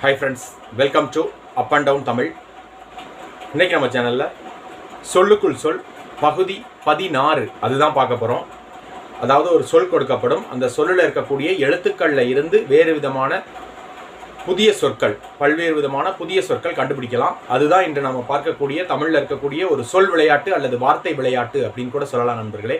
Hi friends welcome to up and down Tamil இன்றைக்கி நம்ம சேனலில் சொல்லுக்குள் சொல் பகுதி பதினாறு அதுதான் பார்க்க போகிறோம் அதாவது ஒரு சொல் கொடுக்கப்படும். அந்த சொல்லில் இருக்கக்கூடிய எழுத்துக்களில் இருந்து வேறு விதமான புதிய சொற்கள் பல்வேறு விதமான புதிய சொற்கள் கண்டுபிடிக்கலாம். அதுதான் இன்று நம்ம பார்க்கக்கூடிய தமிழில் இருக்கக்கூடிய ஒரு சொல் விளையாட்டு அல்லது வார்த்தை விளையாட்டு அப்படின்னு கூட சொல்லலாம் நண்பர்களே.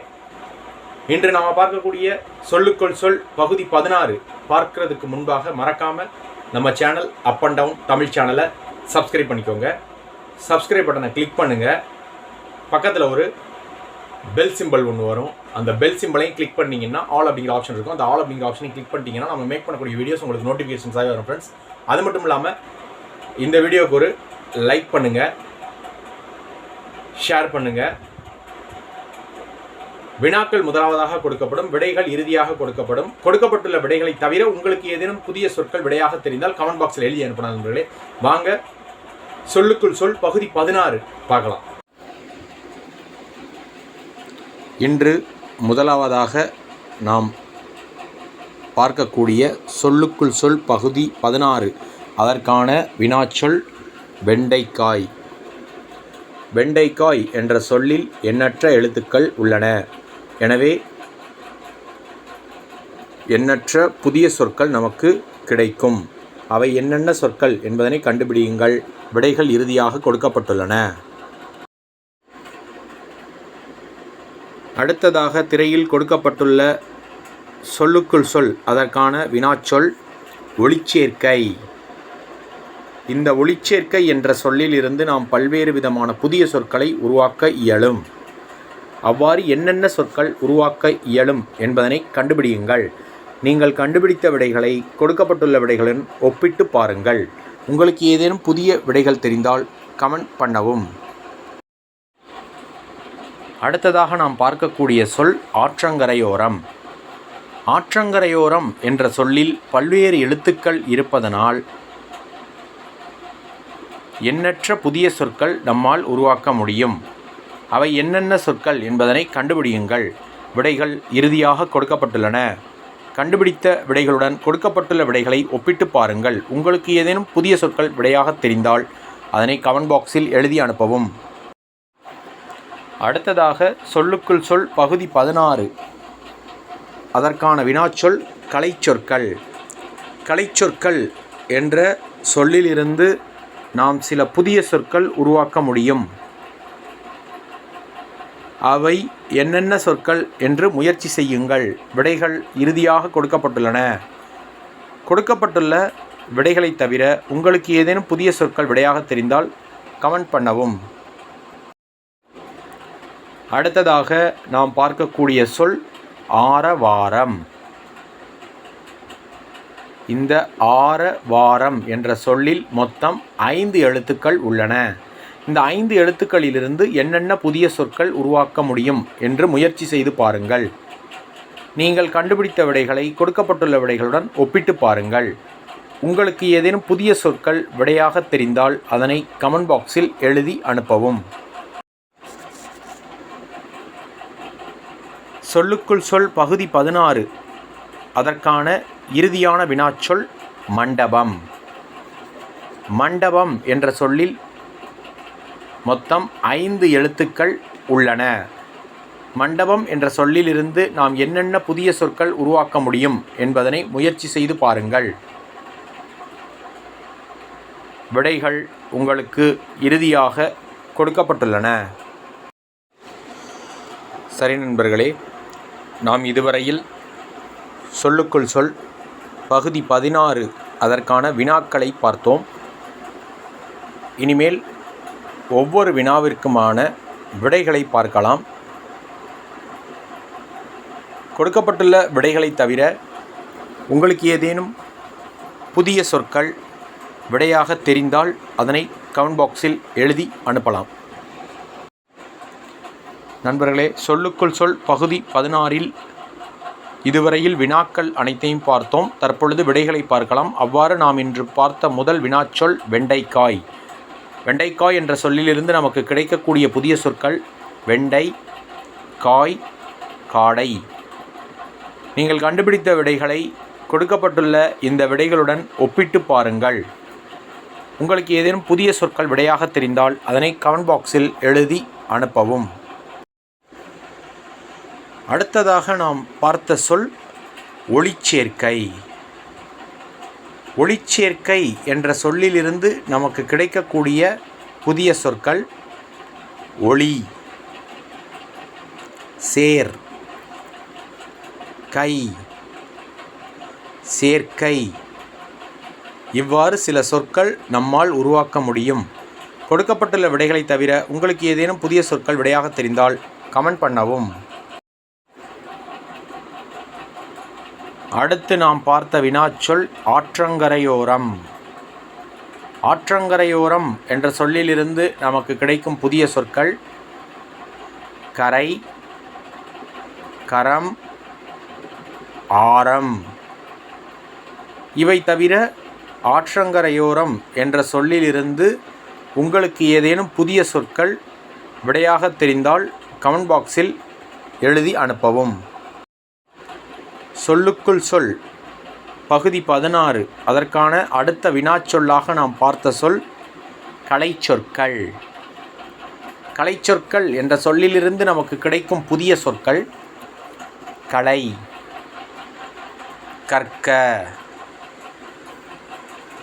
இன்று நாம் பார்க்கக்கூடிய சொல்லுக்குள் சொல் பகுதி பதினாறு பார்க்கறதுக்கு முன்பாக மறக்காமல் நம்ம channel up and down Tamil சேனலை சப்ஸ்கிரைப் பண்ணிக்கோங்க. சப்ஸ்கிரைப் பட்டனை கிளிக் பண்ணுங்கள் பக்கத்தில் ஒரு பெல் சிம்பிள் ஒன்று வரும். அந்த பெல் சிம்பிளையும் கிளிக் பண்ணிங்கன்னா ஆல் அப்படிங்கிற ஆப்ஷன் இருக்கும். அந்த ஆல் அப்படிங்கிற ஆப்ஷனையும் கிளிக் பண்ணிட்டீங்கன்னா நம்ம மேக் பண்ணக்கூடிய வீடியோஸ் உங்களுக்கு நோட்டிஃபிகேஷன்ஸாக வரும் ஃப்ரெண்ட்ஸ் அது மட்டும் இல்லாமல் இந்த வீடியோவுக்கு ஒரு லைக் பண்ணுங்கள் ஷேர் பண்ணுங்கள் வினாக்கள் முதலாவதாக கொடுக்கப்படும் விடைகள் இறுதியாக கொடுக்கப்படும். கொடுக்கப்பட்டுள்ள விடைகளை தவிர உங்களுக்கு ஏதேனும் புதிய சொற்கள் விடையாக தெரிந்தால் கமெண்ட் பாக்ஸில் எழுதி அனுப்பணும் நண்பர்களே. வாங்க சொல்லுக்குள் சொல் பகுதி பதினாறு பார்க்கலாம். இன்று முதலாவதாக நாம் பார்க்கக்கூடிய சொல்லுக்குள் சொல் பகுதி பதினாறு. அதற்கான வினாச்சொல் வெண்டைக்காய். வெண்டைக்காய் என்ற சொல்லில் எண்ணற்ற எழுத்துக்கள் உள்ளன. எனவே எண்ணற்ற புதிய சொற்கள் நமக்கு கிடைக்கும். அவை என்னென்ன சொற்கள் என்பதனை கண்டுபிடியுங்கள். விடைகள் இறுதியாக கொடுக்கப்பட்டுள்ளன. அடுத்ததாக திரையில் கொடுக்கப்பட்டுள்ள சொல்லுக்குள் சொல் அதற்கான வினாச்சொல் ஒளிச்சேர்க்கை இந்த ஒளிச்சேர்க்கை என்ற சொல்லில் இருந்து நாம் பல்வேறு விதமான புதிய சொற்களை உருவாக்க இயலும். அவ்வாறு என்னென்ன சொற்கள் உருவாக்க இயலும் என்பதனை கண்டுபிடியுங்கள். நீங்கள் கண்டுபிடித்த விடைகளை கொடுக்கப்பட்டுள்ள விடைகளுடன் ஒப்பிட்டு பாருங்கள். உங்களுக்கு ஏதேனும் புதிய விடைகள் தெரிந்தால் கமெண்ட் பண்ணவும். அடுத்ததாக நாம் பார்க்கக்கூடிய சொல் ஆற்றங்கரையோரம். ஆற்றங்கரையோரம் என்ற சொல்லில் பல்வேறு எழுத்துக்கள் இருப்பதனால் எண்ணற்ற புதிய சொற்கள் நம்மால் உருவாக்க முடியும். அவை என்னென்ன சொற்கள் என்பதனை கண்டுபிடியுங்கள். விடைகள் இறுதியாக கொடுக்கப்பட்டுள்ளன. கண்டுபிடித்த விடைகளுடன் கொடுக்கப்பட்டுள்ள விடைகளை ஒப்பிட்டு பாருங்கள். உங்களுக்கு ஏதேனும் புதிய சொற்கள் விடையாக தெரிந்தால் அதனை கமெண்ட் பாக்ஸில் எழுதி அனுப்பவும். அடுத்ததாக சொல்லுக்குள் சொல் பகுதி பதினாறு. அதற்கான வினாச்சொல் கலைச்சொற்கள். கலைச்சொற்கள் என்ற சொல்லிலிருந்து நாம் சில புதிய சொற்கள் உருவாக்க முடியும். அவை என்னென்ன சொற்கள் என்று முயற்சி செய்யுங்கள். விடைகள் இறுதியாக கொடுக்கப்பட்டுள்ளன. கொடுக்கப்பட்டுள்ள விடைகளை தவிர உங்களுக்கு ஏதேனும் புதிய சொற்கள் விடையாக தெரிந்தால் கமெண்ட் பண்ணவும். அடுத்ததாக நாம் பார்க்கக்கூடிய சொல் ஆரவாரம். இந்த ஆர வாரம் என்ற சொல்லில் மொத்தம் ஐந்து எழுத்துக்கள் உள்ளன. இந்த ஐந்து எழுத்துக்களிலிருந்து என்னென்ன புதிய சொற்கள் உருவாக்க முடியும் என்று முயற்சி செய்து பாருங்கள். நீங்கள் கண்டுபிடித்த விடைகளை கொடுக்கப்பட்டுள்ள விடைகளுடன் ஒப்பிட்டு பாருங்கள். உங்களுக்கு ஏதேனும் புதிய சொற்கள் விடையாக தெரிந்தால் அதனை கமெண்ட் பாக்ஸில் எழுதி அனுப்பவும். சொல்லுக்குள் சொல் பகுதி பதினாறு. அதற்கான இறுதியான வினாச்சொல் மண்டபம். மண்டபம் என்ற சொல்லில் மொத்தம் ஐந்து எழுத்துக்கள் உள்ளன. மண்டபம் என்ற சொல்லிலிருந்து நாம் என்னென்ன புதிய சொற்கள் உருவாக்க முடியும் என்பதனை முயற்சி செய்து பாருங்கள். விடைகள் உங்களுக்கு இறுதியாக கொடுக்கப்பட்டுள்ளன. சரி நண்பர்களே நாம் இதுவரையில் சொல்லுக்குள் சொல் பகுதி பதினாறு அதற்கான வினாக்களை பார்த்தோம். இனிமேல் ஒவ்வொரு வினாவிற்குமான விடைகளை பார்க்கலாம். கொடுக்கப்பட்டுள்ள விடைகளை தவிர உங்களுக்கு ஏதேனும் புதிய சொற்கள் விடையாக தெரிந்தால் அதனை கமெண்ட் பாக்ஸில் எழுதி அனுப்பலாம். நண்பர்களே சொல்லுக்குள் சொல் பகுதி பதினாறில் இதுவரையில் வினாக்கள் அனைத்தையும் பார்த்தோம். தற்பொழுது விடைகளை பார்க்கலாம். அவ்வாறு நாம் இன்று பார்த்த முதல் வினாச்சொல் வெண்டைக்காய். வெண்டைக்காய் என்ற சொல்லிலிருந்து நமக்கு கிடைக்கக்கூடிய புதிய சொற்கள் வெண்டை காய் காடை. நீங்கள் கண்டுபிடித்த விடைகளை கொடுக்கப்பட்டுள்ள இந்த விடைகளுடன் ஒப்பிட்டு பாருங்கள். உங்களுக்கு ஏதேனும் புதிய சொற்கள் விடையாக தெரிந்தால் அதனை கமெண்ட் பாக்ஸில் எழுதி அனுப்பவும். அடுத்ததாக நாம் பார்த்த சொல் ஒளிச்சேர்க்கை. ஒளிச்சேர்க்கை என்ற சொல்லிலிருந்து நமக்கு கிடைக்கக்கூடிய புதிய சொற்கள் ஒளி சேர் கை சேர்க்கை. இவ்வாறு சில சொற்கள் நம்மால் உருவாக்க முடியும். கொடுக்கப்பட்டுள்ள விடைகளை தவிர உங்களுக்கு ஏதேனும் புதிய சொற்கள் விடையாக தெரிந்தால் கமெண்ட் பண்ணவும். அடுத்து நாம் பார்த்த வினாச்சொல் ஆற்றங்கரையோரம். ஆற்றங்கரையோரம் என்ற சொல்லிலிருந்து நமக்கு கிடைக்கும் புதிய சொற்கள் கரை கரம் ஆரம். இவை தவிர ஆற்றங்கரையோரம் என்ற சொல்லிலிருந்து உங்களுக்கு ஏதேனும் புதிய சொற்கள் விடையாக தெரிந்தால் கமெண்ட் பாக்ஸில் எழுதி அனுப்பவும். சொல்லுக்குள் சொல். பகுதி பதினாறு. அதற்கான அடுத்த வினாச்சொல்லாக நாம் பார்த்த சொல் கலைச்சொற்கள். கலைச்சொற்கள் என்ற சொல்லிலிருந்து நமக்கு கிடைக்கும் புதிய சொற்கள் கலை. கற்க.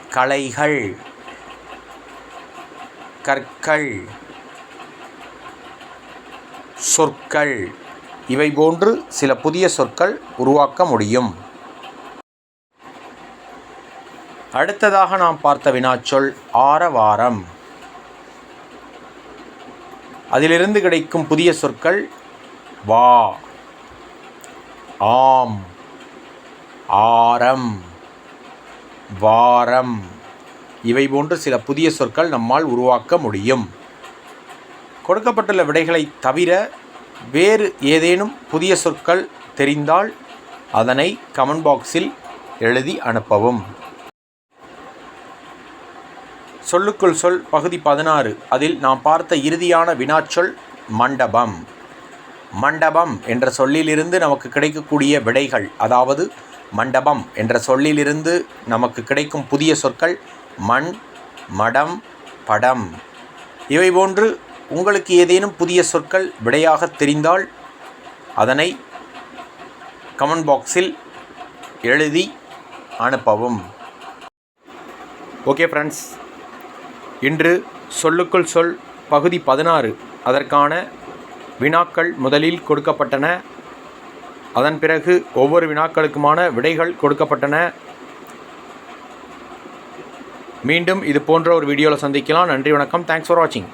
கலைகள். கற்கள். சொற்கள். இவை போன்று சில புதிய சொற்கள் உருவாக்க முடியும். அடுத்ததாக நாம் பார்த்த வினாச்சொல் ஆரவாரம். அதிலிருந்து கிடைக்கும் புதிய சொற்கள் வா ஆம் ஆரம் வாரம். இவை போன்று சில புதிய சொற்கள் நம்மால் உருவாக்க முடியும். கொடுக்கப்பட்டுள்ள விடைகளை தவிர வேறு ஏதேனும் புதிய சொற்கள் தெரிந்தால் அதனை கமெண்ட் பாக்ஸில் எழுதி அனுப்பவும். சொல்லுக்குள் சொல் பகுதி பதினாறு. அதில் நாம் பார்த்த இறுதியான வினாச்சொல் மண்டபம். மண்டபம் என்ற சொல்லிலிருந்து நமக்கு கிடைக்கக்கூடிய விடைகள் அதாவது மண்டபம் என்ற சொல்லிலிருந்து நமக்கு கிடைக்கும் புதிய சொற்கள் மண் மடம் படம். இவை போன்று உங்களுக்கு ஏதேனும் புதிய சொற்கள் விடையாக தெரிந்தால் அதனை கமெண்ட் பாக்ஸில் எழுதி அனுப்பவும். ஓகே ஃப்ரெண்ட்ஸ் இன்று சொல்லுக்குள் சொல் பகுதி பதினாறு. அதற்கான வினாக்கள் முதலில் கொடுக்கப்பட்டன. அதன் பிறகு ஒவ்வொரு வினாக்களுக்குமான விடைகள் கொடுக்கப்பட்டன. மீண்டும் இது போன்ற ஒரு வீடியோவில் சந்திக்கலாம். நன்றி வணக்கம். தேங்க்ஸ் ஃபார் வாட்சிங்